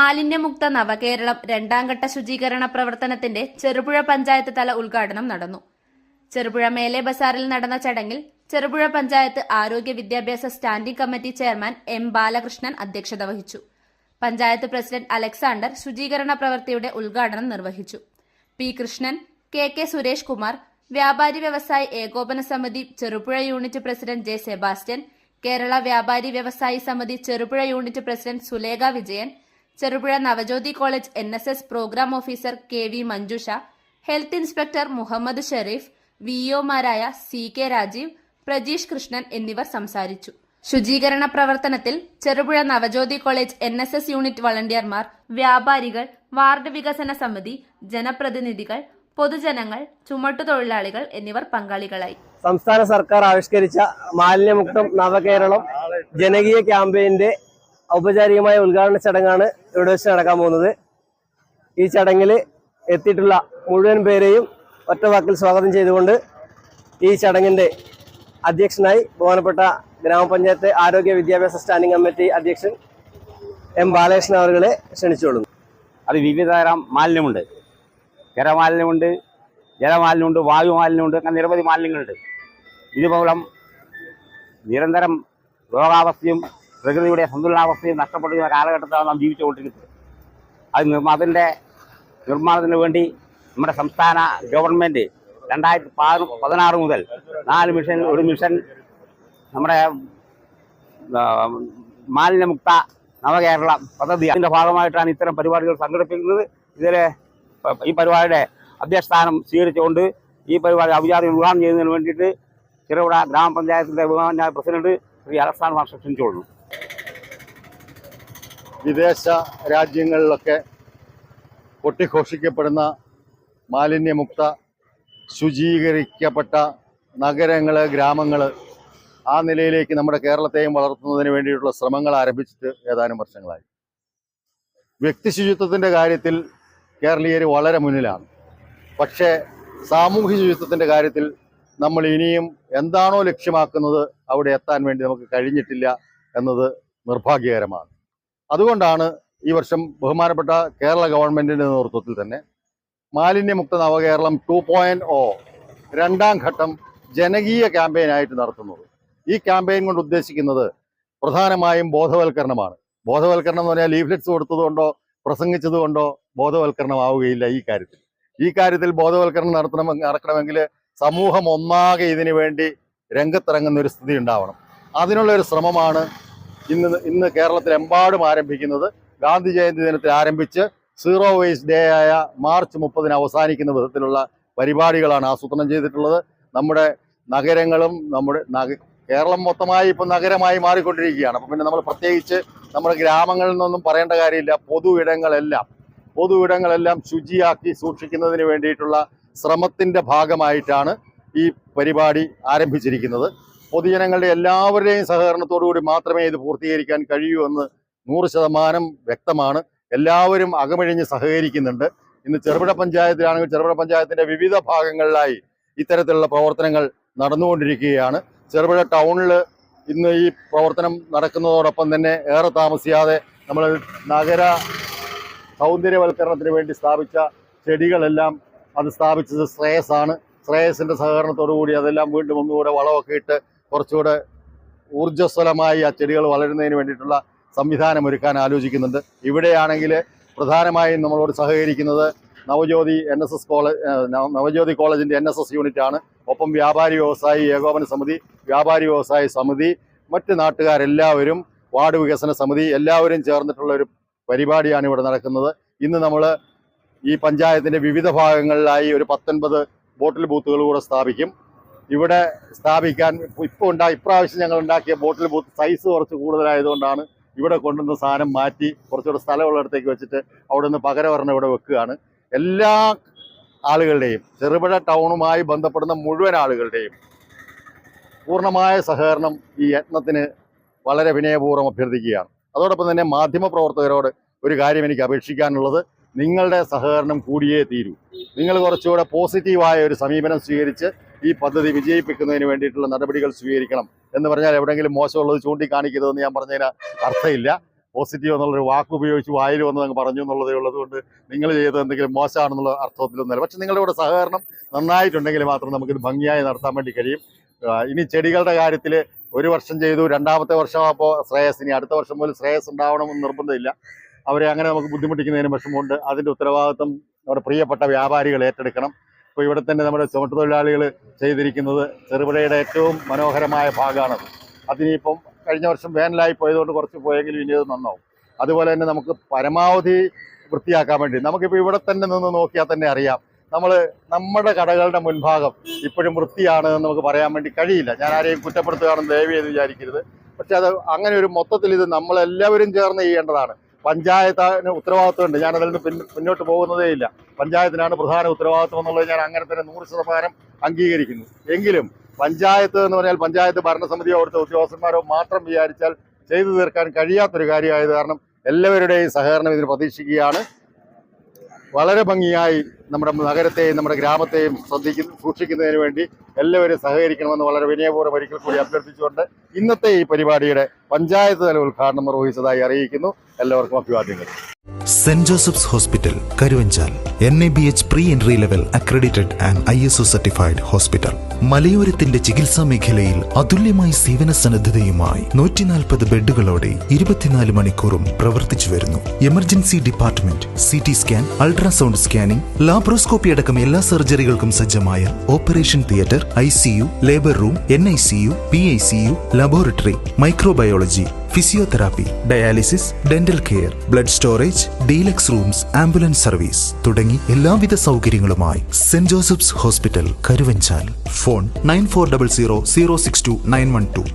മാലിന്യമുക്ത നവകേരളം രണ്ടാംഘട്ട ശുചീകരണ പ്രവർത്തനത്തിന്റെ ചെറുപുഴ പഞ്ചായത്ത് തല ഉദ്ഘാടനം നടന്നു. ചെറുപുഴ മേലെ ബസാറിൽ നടന്ന ചടങ്ങിൽ ചെറുപുഴ പഞ്ചായത്ത് ആരോഗ്യ വിദ്യാഭ്യാസ standing committee chairman M Balakrishnan അധ്യക്ഷത വഹിച്ചു. പഞ്ചായത്ത് പ്രസിഡന്റ് അലക്സാണ്ടർ ശുചീകരണ പ്രവൃത്തിയുടെ ഉദ്ഘാടനം നിർവഹിച്ചു. P Krishnan K K Suresh Kumar വ്യാപാരി വ്യവസായി ഏകോപന സമിതി Cherupuzha unit president J Sebastian Kerala വ്യാപാരി വ്യവസായി സമിതി Cherupuzha unit president Sulekha Vijayan Cherupuzha Navajyothi college N S S programme officer K V Manjusha health inspector Muhammad Sherif V ഒമാരായ C K Rajeev Prajeesh Krishnan എന്നിവർ സംസാരിച്ചു. ശുചീകരണ പ്രവർത്തനത്തിൽ Cherupuzha Navajyothi college N S S unit വളണ്ടിയർമാർ വ്യാപാരികൾ ward വികസന സമിതി ജനപ്രതിനിധികൾ പൊതുജനങ്ങൾ ചുമട്ടുതൊഴിലാളികൾ എന്നിവർ പങ്കാളികളായി. സംസ്ഥാന സർക്കാർ ആവിഷ്കരിച്ച മാലിന്യമുക്തം നവകേരളം ജനകീയ ക്യാമ്പയിന്റെ ഔപചാരികമായ ഉദ്ഘാടന ചടങ്ങാണ് ഇവിടെ വെച്ച് നടക്കാൻ പോകുന്നത്. ഈ ചടങ്ങിൽ എത്തിയിട്ടുള്ള മുഴുവൻ പേരെയും ഒറ്റ വാക്കിൽ സ്വാഗതം ചെയ്തുകൊണ്ട് ഈ ചടങ്ങിന്റെ അധ്യക്ഷനായി ബഹുമാനപ്പെട്ട ഗ്രാമപഞ്ചായത്ത് ആരോഗ്യ വിദ്യാഭ്യാസ സ്റ്റാൻഡിംഗ് കമ്മിറ്റി അധ്യക്ഷൻ എം ബാലകൃഷ്ണൻ അവരെ ക്ഷണിച്ചുകൊള്ളുന്നു. അത് വിവിധ തരം മാലിന്യമുണ്ട്. ജലമാലിന്യമുണ്ട് ജലമാലിന്യമുണ്ട് വായുമാലിന്യമുണ്ട് അങ്ങനെ നിരവധി മാലിന്യങ്ങളുണ്ട്. ഇതുമൂലം നിരന്തരം രോഗാവസ്ഥയും പ്രകൃതിയുടെ സന്തുലനാവസ്ഥയും നഷ്ടപ്പെടുന്ന കാലഘട്ടത്താണ് നാം ജീവിച്ചുകൊണ്ടിരിക്കുന്നത്. അത് അതിന്റെ നിർമ്മാണത്തിന് വേണ്ടി നമ്മുടെ സംസ്ഥാന ഗവൺമെന്റ് രണ്ടായിരത്തി പതിന പതിനാറ് മുതൽ നാല് മിഷൻ ഒരു മിഷൻ നമ്മുടെ മാലിന്യമുക്ത നവകേരള പദ്ധതി അതിന്റെ ഭാഗമായിട്ടാണ് ഇത്തരം പരിപാടികൾ സംഘടിപ്പിക്കുന്നത്. ഇതിൽ ഈ പരിപാടിയുടെ അധ്യക്ഷസ്ഥാനം സ്വീകരിച്ചുകൊണ്ട് ഈ പരിപാടി ഔചാരി ഉദ്ഘാടനം ചെയ്യുന്നതിന് വേണ്ടിയിട്ട് ചെറുപുഴ ഗ്രാമപഞ്ചായത്തിന്റെ പ്രസിഡന്റ് ശ്രീ അലക്സാൻ മാസ്റ്റർ ക്ഷണിച്ചുകൊള്ളുന്നു. വിദേശ രാജ്യങ്ങളിലൊക്കെ കൊട്ടിഘോഷിക്കപ്പെടുന്ന മാലിന്യമുക്ത ശുചീകരിക്കപ്പെട്ട നഗരങ്ങൾ ഗ്രാമങ്ങൾ ആ നിലയിലേക്ക് നമ്മുടെ കേരളത്തെയും വളർത്തുന്നതിന് വേണ്ടിയിട്ടുള്ള ശ്രമങ്ങൾ ആരംഭിച്ചിട്ട് ഏതാനും വർഷങ്ങളായി. വ്യക്തി ശുചിത്വത്തിന്റെ കാര്യത്തിൽ കേരളീയർ വളരെ മുന്നിലാണ്. പക്ഷേ സാമൂഹ്യ ശുചിത്വത്തിന്റെ കാര്യത്തിൽ നമ്മൾ ഇനിയും എന്താണോ ലക്ഷ്യമാക്കുന്നത് അവിടെ എത്താൻ വേണ്ടി നമുക്ക് കഴിഞ്ഞിട്ടില്ല എന്നത് നിർഭാഗ്യകരമാണ്. അതുകൊണ്ടാണ് ഈ വർഷം ബഹുമാനപ്പെട്ട കേരള ഗവൺമെന്റിന്റെ നേതൃത്വത്തിൽ തന്നെ മാലിന്യമുക്ത നവകേരളം ടു പോയിന്റ് ഓ രണ്ടാം ഘട്ടം ജനകീയ ക്യാമ്പയിനായിട്ട് നടത്തുന്നത്. ഈ ക്യാമ്പയിൻ കൊണ്ട് ഉദ്ദേശിക്കുന്നത് പ്രധാനമായും ബോധവൽക്കരണമാണ്. ബോധവൽക്കരണം എന്ന് പറഞ്ഞാൽ ലീഫ്ലെറ്റ്സ് കൊടുത്തതുകൊണ്ടോ പ്രസംഗിച്ചതുകൊണ്ടോ ബോധവൽക്കരണമാവുകയില്ല ഈ കാര്യത്തിൽ. ഈ കാര്യത്തിൽ ബോധവൽക്കരണം നടത്തണം നടക്കണമെങ്കിൽ സമൂഹം ഒന്നാകെ ഇതിനു വേണ്ടി രംഗത്തിറങ്ങുന്ന ഒരു സ്ഥിതി ഉണ്ടാവണം. അതിനുള്ള ഒരു ശ്രമമാണ് ഇന്ന് ഇന്ന് കേരളത്തിലെമ്പാടും ആരംഭിക്കുന്നത് ഗാന്ധി ജയന്തി ദിനത്തിൽ ആരംഭിച്ച് സീറോ വേസ്റ്റ് ഡേ ആയ മാർച്ച് മുപ്പതിന് അവസാനിക്കുന്ന വിധത്തിലുള്ള പരിപാടികളാണ് ആസൂത്രണം ചെയ്തിട്ടുള്ളത്. നമ്മുടെ നഗരങ്ങളും നമ്മുടെ കേരളം മൊത്തമായി ഇപ്പം നഗരമായി മാറിക്കൊണ്ടിരിക്കുകയാണ്. അപ്പം പിന്നെ നമ്മൾ പ്രത്യേകിച്ച് നമ്മുടെ ഗ്രാമങ്ങളിൽ നിന്നൊന്നും പറയേണ്ട കാര്യമില്ല. പൊതു ഇടങ്ങളെല്ലാം പൊതു ഇടങ്ങളെല്ലാം ശുചിയാക്കി സൂക്ഷിക്കുന്നതിന് വേണ്ടിയിട്ടുള്ള ശ്രമത്തിന്റെ ഭാഗമായിട്ടാണ് ഈ പരിപാടി ആരംഭിച്ചിരിക്കുന്നത്. പൊതുജനങ്ങളുടെ എല്ലാവരുടെയും സഹകരണത്തോടുകൂടി മാത്രമേ ഇത് പൂർത്തീകരിക്കാൻ കഴിയൂ എന്ന് നൂറ് ശതമാനം വ്യക്തമാണ്. എല്ലാവരും അകമഴിഞ്ഞ് സഹകരിക്കുന്നുണ്ട്. ഇന്ന് ചെറുപുഴ പഞ്ചായത്തിലാണെങ്കിൽ ചെറുപുഴ പഞ്ചായത്തിന്റെ വിവിധ ഭാഗങ്ങളിലായി ഇത്തരത്തിലുള്ള പ്രവർത്തനങ്ങൾ നടന്നുകൊണ്ടിരിക്കുകയാണ്. ചെറുപുഴ ടൗണിൽ ഇന്ന് ഈ പ്രവർത്തനം നടക്കുന്നതോടൊപ്പം തന്നെ ഏറെ താമസിയാതെ നമ്മൾ നഗര സൗന്ദര്യവൽക്കരണത്തിന് വേണ്ടി സ്ഥാപിച്ച ചെടികളെല്ലാം അത് സ്ഥാപിച്ചത് ശ്രേയസാണ് ശ്രേയസിന്റെ സഹകരണത്തോടു കൂടി അതെല്ലാം വീണ്ടും ഒന്നുകൂടെ വളമൊക്കെ ഇട്ട് കുറച്ചുകൂടെ ഊർജസ്വലമായി ആ ചെടികൾ വളരുന്നതിന് വേണ്ടിയിട്ടുള്ള സംവിധാനം ഒരുക്കാൻ ആലോചിക്കുന്നുണ്ട്. ഇവിടെയാണെങ്കിൽ പ്രധാനമായും നമ്മളോട് സഹകരിക്കുന്നത് Navajyothi N S S college Navajyothi കോളേജിന്റെ എൻ എസ് എസ് യൂണിറ്റ് ആണ് ഒപ്പം വ്യാപാരി വ്യവസായി ഏകോപന സമിതി വ്യാപാരി വ്യവസായ സമിതി മറ്റ് നാട്ടുകാരെല്ലാവരും വാർഡ് വികസന സമിതി എല്ലാവരും ചേർന്നിട്ടുള്ള ഒരു പരിപാടിയാണ് ഇവിടെ നടക്കുന്നത്. ഇന്ന് നമ്മൾ ഈ പഞ്ചായത്തിന്റെ വിവിധ ഭാഗങ്ങളിലായി ഒരു പത്തൊൻപത് ബോട്ടിൽ ബൂത്തുകൾ കൂടെ സ്ഥാപിക്കും. ഇവിടെ സ്ഥാപിക്കാൻ ഇപ്പോൾ ഉണ്ടായി ഇപ്രാവശ്യം ഞങ്ങൾ ഉണ്ടാക്കിയ ബോട്ടിൽ ബൂത്ത് സൈസ് കുറച്ച് കൂടുതലായതുകൊണ്ടാണ് ഇവിടെ കൊണ്ടുവന്ന സാധനം മാറ്റി കുറച്ചുകൂടെ സ്ഥലമുള്ളിടത്തേക്ക് വെച്ചിട്ട് അവിടെ നിന്ന് പകരവരണം ഇവിടെ വെക്കുകയാണ്. എല്ലാ ആളുകളുടെയും ചെറുപുഴ ടൗണുമായി ബന്ധപ്പെടുന്ന മുഴുവൻ ആളുകളുടെയും പൂർണമായ സഹകരണം ഈ യത്നത്തിന് വളരെ വിനയപൂർവം അഭ്യർത്ഥിക്കുകയാണ്. അതോടൊപ്പം തന്നെ മാധ്യമ പ്രവർത്തകരോട് ഒരു കാര്യം എനിക്ക് അപേക്ഷിക്കാനുള്ളത്. നിങ്ങളുടെ സഹകരണം കൂടിയേ തീരൂ. നിങ്ങൾ കുറച്ചുകൂടെ പോസിറ്റീവായ ഒരു സമീപനം സ്വീകരിച്ച് ഈ പദ്ധതി വിജയിപ്പിക്കുന്നതിന് വേണ്ടിയിട്ടുള്ള നടപടികൾ സ്വീകരിക്കണം എന്ന് പറഞ്ഞാൽ എവിടെയെങ്കിലും മോശമുള്ളത് ചൂണ്ടിക്കാണിക്കരുതെന്ന് ഞാൻ പറഞ്ഞതിന് അർത്ഥമില്ല. പോസിറ്റീവ് എന്നുള്ളൊരു വാക്ക് ഉപയോഗിച്ച് വായിൽ വന്ന് അങ്ങ് പറഞ്ഞു എന്നുള്ളതേ ഉള്ളത് കൊണ്ട് നിങ്ങൾ ചെയ്തത് എന്തെങ്കിലും മോശമാണെന്നുള്ള അർത്ഥത്തിലൊന്നുമല്ല. പക്ഷെ നിങ്ങളുടെ കൂടെ സഹകരണം നന്നായിട്ടുണ്ടെങ്കിൽ മാത്രം നമുക്കിത് ഭംഗിയായി നടത്താൻ വേണ്ടി കഴിയും. ഇനി ചെടികളുടെ കാര്യത്തിൽ ഒരു വർഷം ചെയ്തു രണ്ടാമത്തെ വർഷമാകുമ്പോൾ ശ്രേയസ് ഇനി അടുത്ത വർഷം പോലും ശ്രേയസ് ഉണ്ടാവണമെന്ന് നിർബന്ധമില്ല. അവരെ അങ്ങനെ നമുക്ക് ബുദ്ധിമുട്ടിക്കുന്നതിന് വിഷമമുണ്ട്. അതിന്റെ ഉത്തരവാദിത്വം നമ്മുടെ പ്രിയപ്പെട്ട വ്യാപാരികൾ ഏറ്റെടുക്കണം. ഇപ്പോൾ ഇവിടെ തന്നെ നമ്മുടെ ചുമട്ടുതൊഴിലാളികൾ ചെയ്തിരിക്കുന്നത് ചെറുപുഴയുടെ ഏറ്റവും മനോഹരമായ ഭാഗമാണത്. അതിനിപ്പം കഴിഞ്ഞ വർഷം വേനലായി പോയതുകൊണ്ട് കുറച്ച് പോയെങ്കിലും ഇനി അത് നന്നാവും. അതുപോലെ തന്നെ നമുക്ക് പരമാവധി വൃത്തിയാക്കാൻ വേണ്ടി. നമുക്കിപ്പോൾ ഇവിടെ തന്നെ നിന്ന് നോക്കിയാൽ തന്നെ അറിയാം. നമ്മൾ നമ്മുടെ കടകളുടെ മുൻഭാഗം ഇപ്പോഴും വൃത്തിയാണ് എന്ന് നമുക്ക് പറയാൻ വേണ്ടി കഴിയില്ല. ഞാൻ ആരെയും കുറ്റപ്പെടുത്തുകയാണെന്ന് ദയവ് ചെയ്ത് വിചാരിക്കരുത്. പക്ഷെ അത് അങ്ങനെ ഒരു മൊത്തത്തിൽ ഇത് നമ്മളെല്ലാവരും ചേർന്ന് ചെയ്യേണ്ടതാണ്. പഞ്ചായത്തിന് ഉത്തരവാദിത്വമുണ്ട്. ഞാൻ അതിൽ നിന്ന് മുന്നോട്ട് പോകുന്നതേ ഇല്ല പഞ്ചായത്തിനാണ് പ്രധാന ഉത്തരവാദിത്വം എന്നുള്ളത് ഞാൻ അങ്ങനെ തന്നെ നൂറ് ശതമാനം അംഗീകരിക്കുന്നു. എങ്കിലും പഞ്ചായത്ത് എന്ന് പറഞ്ഞാൽ പഞ്ചായത്ത് ഭരണസമിതിയോ അവിടുത്തെ ഉദ്യോഗസ്ഥന്മാരോ മാത്രം വിചാരിച്ചാൽ ചെയ്തു തീർക്കാൻ കഴിയാത്തൊരു കാര്യമായത് കാരണം എല്ലാവരുടെയും സഹകരണം ഇതിന് പ്രതീക്ഷിക്കുകയാണ്. വളരെ ഭംഗിയായി നമ്മുടെ നഗരത്തെയും നമ്മുടെ ഗ്രാമത്തെയും ശ്രദ്ധിക്കുന്ന സൂക്ഷിക്കുന്നതിന് വേണ്ടി എല്ലാവരും സഹകരിക്കണമെന്ന് വളരെ വിനയപൂർവം ഒരിക്കൽ കൂടി അഭ്യർത്ഥിച്ചുകൊണ്ട് ഇന്നത്തെ ഈ പരിപാടിയുടെ പഞ്ചായത്ത് തല ഉദ്ഘാടനം നിർവഹിച്ചതായി അറിയിക്കുന്നു. എല്ലാവർക്കും അഭിവാദ്യങ്ങൾ. Saint Joseph's hospital Karuvanchal. N A B H pre entry level accredited and I S O certified hospital. മലയോരത്തിന്റെ ചികിത്സാ മേഖലയിൽ അതുല്യമായ സേവന സന്നദ്ധതയുമായി നൂറ്റിനാൽപ്പത് ബെഡുകളോടെ ഇരുപത്തിനാല് മണിക്കൂറും പ്രവർത്തിച്ചു വരുന്നു. Emergency department C T scan ultrasound scanning laparoscopy അടക്കം എല്ലാ സർജറികൾക്കും സജ്ജമായ operation theatre I C U labour room N I C U P I C U laboratory microbiology physiotherapy dialysis dental care blood storage deluxe rooms ambulance service തുടങ്ങി എല്ലാവിധ സൗകര്യങ്ങളുമായി Saint Joseph's hospital Karuvanchal. Phone nine four double zero zero six two nine one two.